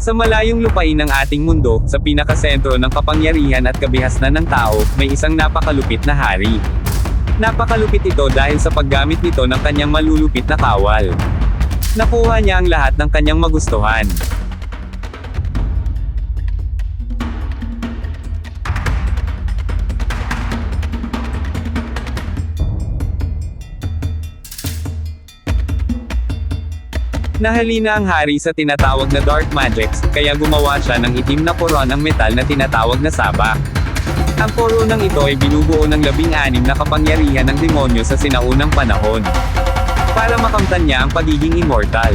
Sa malayong lupain ng ating mundo, sa pinakasentro ng kapangyarihan at kabihasnan ng tao, may isang napakalupit na hari. Napakalupit ito dahil sa paggamit nito ng kanyang malulupit na kawal. Nakuha niya ang lahat ng kanyang magustuhan. Nahalina ang hari sa tinatawag na dark magics, kaya gumawa siya ng itim na koronang metal na tinatawag na sabak. Ang koronang ito ay binubuo ng labing-anim na kapangyarihan ng demonyo sa sinaunang panahon. Para makamtan niya ang pagiging immortal.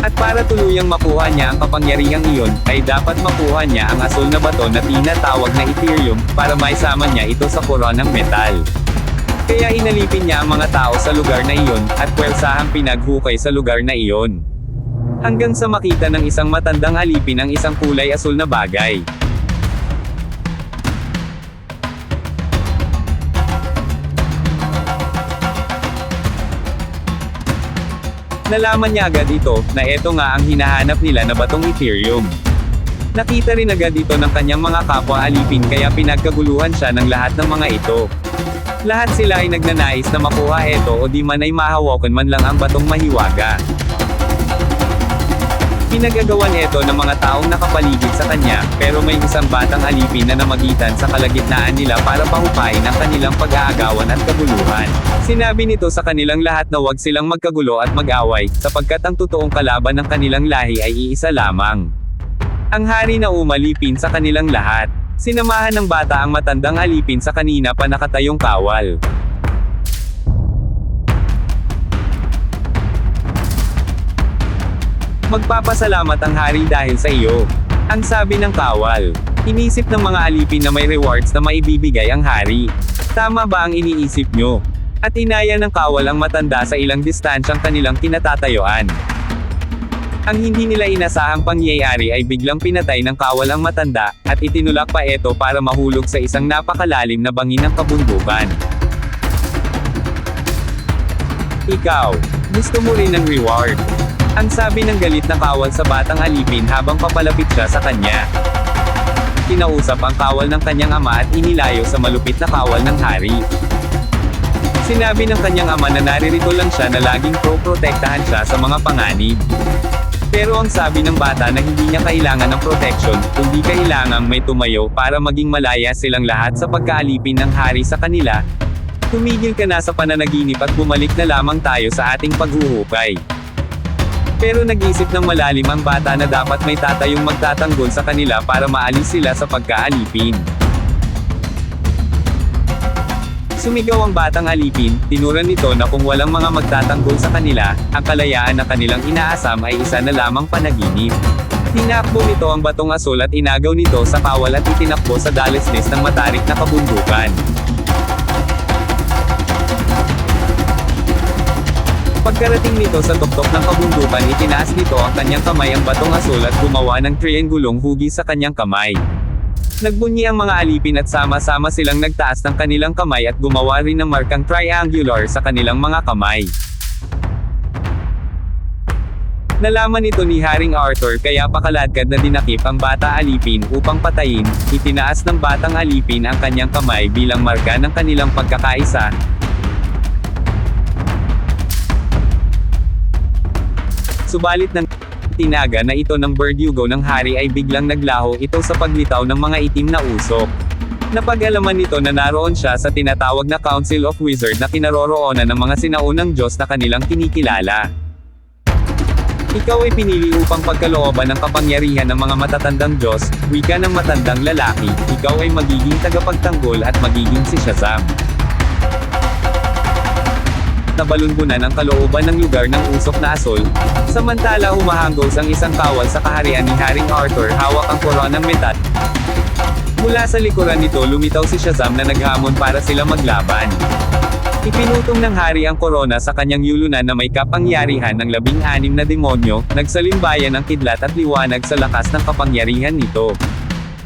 At para tuluyang makuha niya ang kapangyarihang iyon, ay dapat makuha niya ang asul na bato na tinatawag na Ethereum, para maisama niya ito sa koronang metal. Kaya inalipin niya ang mga tao sa lugar na iyon, at pwersahang pinaghukay sa lugar na iyon. Hanggang sa makita ng isang matandang alipin ang isang kulay asul na bagay. Nalaman niya agad ito, na ito nga ang hinahanap nila na batong Ethereum. Nakita rin agad ito ng kanyang mga kapwa alipin kaya pinagkaguluhan siya ng lahat ng mga ito. Lahat sila ay nagnanais na makuha ito o di man ay mahawakan man lang ang batong mahiwaga. Pinagagawan ito ng mga taong nakapaligid sa kanya, pero may isang batang alipin na namagitan sa kalagitnaan nila para pahupain ang kanilang pag-aagawan at kaguluhan. Sinabi nito sa kanilang lahat na huwag silang magkagulo at mag-away, sapagkat ang totoong kalaban ng kanilang lahi ay iisa lamang. Ang hari na umalipin sa kanilang lahat. Sinamahan ng bata ang matandang alipin sa kanina pa nakatayong kawal. Magpapasalamat ang hari dahil sa iyo. Ang sabi ng kawal. Inisip ng mga alipin na may rewards na maibibigay ang hari. Tama ba ang iniisip nyo? At inaya ng kawal ang matanda sa ilang distansyang kanilang kinatatayuan. Ang hindi nila inasahang pangyayari ay biglang pinatay ng kawal ang matanda, at itinulak pa ito para mahulog sa isang napakalalim na bangin ng kabundukan. Ikaw, gusto mo rin ng reward? Ang sabi ng galit na kawal sa batang alipin habang papalapit siya sa kanya. Kinausap ang kawal ng kanyang ama at inilayo sa malupit na kawal ng hari. Sinabi ng kanyang ama na naririto lang siya na laging pro-protektahan siya sa mga panganib. Pero ang sabi ng bata na hindi niya kailangan ng protection, kundi kailangang may tumayo para maging malaya silang lahat sa pagkaalipin ng hari sa kanila. Tumigil ka na sa pananaginip at bumalik na lamang tayo sa ating paghuhukay. Pero nag-isip ng malalim ang bata na dapat may tatayong magtatanggol sa kanila para maalis sila sa pagkaalipin. Sumigaw ang batang alipin, tinuran nito na kung walang mga magtatanggol sa kanila, ang kalayaan na kanilang inaasam ay isa na lamang panaginip. Tinakbo nito ang batong asul at inagaw nito sa kawal at itinakbo sa dalesnes ng matarik na kabundukan. Pagkarating nito sa tuktok ng kabundukan itinaas nito ang kanyang kamay ang batong asul at gumawa ng triangulong hugi sa kanyang kamay. Nagbunyi ang mga alipin at sama-sama silang nagtaas ng kanilang kamay at gumawa rin ng markang triangular sa kanilang mga kamay. Nalaman ito ni Haring Arthur kaya pakaladkad na dinakip ang bata alipin upang patayin, itinaas ng batang alipin ang kanyang kamay bilang marka ng kanilang pagkakaisa, Subalit ng tinaga na ito ng Verdugo ng hari ay biglang naglaho ito sa paglitaw ng mga itim na usok. Napag-alaman nito na naroon siya sa tinatawag na Council of Wizard na kinaroroonan ng mga sinaunang Diyos na kanilang kinikilala. Ikaw ay pinili upang pagkalooban ng kapangyarihan ng mga matatandang Diyos, wika ng matandang lalaki, ikaw ay magiging tagapagtanggol at magiging si Shazam nabalunbunan ang kalooban ng lugar ng usok na asol. Samantala humahanggos ang isang kawal sa kaharian ni Haring Arthur hawak ang koronang metal. Mula sa likuran nito lumitaw si Shazam na naghamon para sila maglaban. Ipinutong ng hari ang korona sa kanyang yulunan na may kapangyarihan ng labing-anim na demonyo, nagsalimbayan ang kidlat at liwanag sa lakas ng kapangyarihan nito.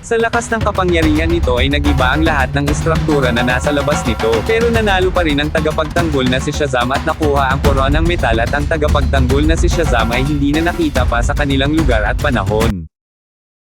Sa lakas ng kapangyarihan nito ay nagiba ang lahat ng istruktura na nasa labas nito. Pero nanalo pa rin ang tagapagtanggol na si Shazam at nakuha ang koronang metal at ang tagapagtanggol na si Shazam ay hindi na nakita pa sa kanilang lugar at panahon.